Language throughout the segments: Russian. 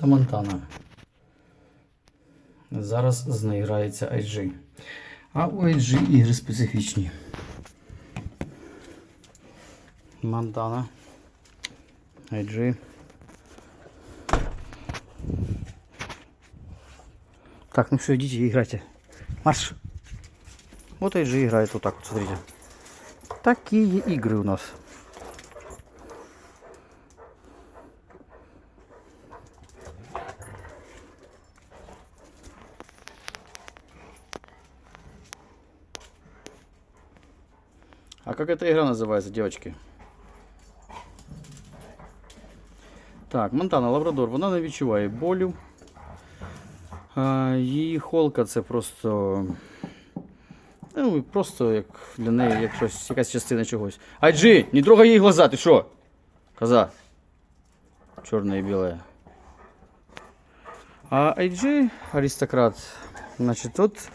Це Монтана. Зараз з нею грається IG. А у IG ігри специфічні. Монтана. IG. Так, ну все, идите и играйте. Марш! Вот IG играет вот так вот, смотрите. Такие игры у нас. А как эта игра называется, девочки? Так, Монтана Лабрадор, вона не відчуває болю. А, її холка це просто. Ну, просто як для неї як щось, якась частина чогось. Айджи, не трогай їй глаза, ти що? Коза. Чорне і біле. А IG аристократ, значить, тут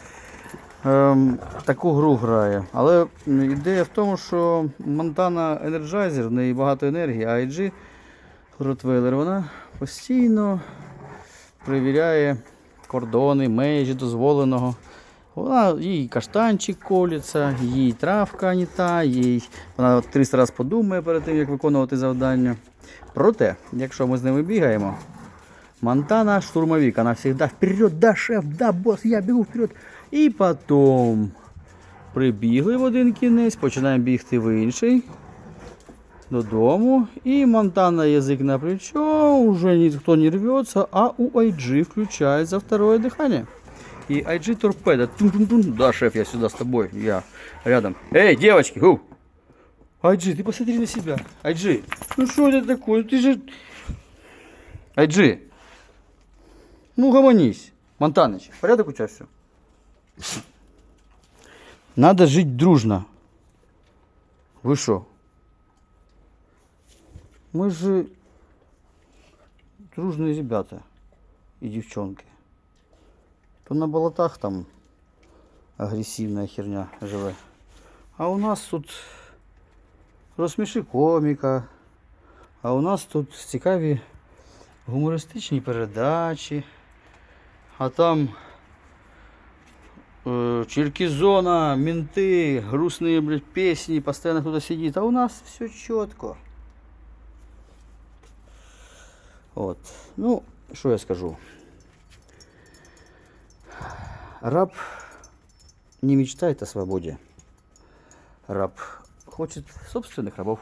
Ем, таку гру грає. Але ідея в тому, що Montana Energizer, в неї багато енергії, а IG Ротвейлер, вона постійно перевіряє кордони, межі дозволеного. Вона, їй каштанчик колється, їй травка не та, їй вона 300 разів подумає перед тим, як виконувати завдання. Проте, якщо ми з ними бігаємо, Монтана штурмовик, она всегда вперед, да, шеф, да, босс, я бегу вперед. І потім прибігли в один кінець, починаємо бігти в інший. Додому. І Монтана язик на плечо, уже никто не рвется, а у IG включается второе дыхание. И IG торпеда. Тун-тун-тун. Да, шеф, я сюда с тобой. Я рядом. Эй, девочки, гу! IG, ты посмотри на себя. IG, ну что это такое? Ты же... IG, ну гомонись. Монтаныч, порядок у тебя все? Надо жить дружно. Вы что? Мы же дружные ребята и девчонки. То на болотах там агрессивная херня живе. А у нас тут розсміши коміка. А у нас тут цікаві гумористичні передачі. А там э, Черкизона, менты, грустные, блядь, песни, постоянно кто-то сидит. А у нас все четко. Вот. Ну, что я скажу? Раб не мечтает о свободе. Раб хочет собственных рабов.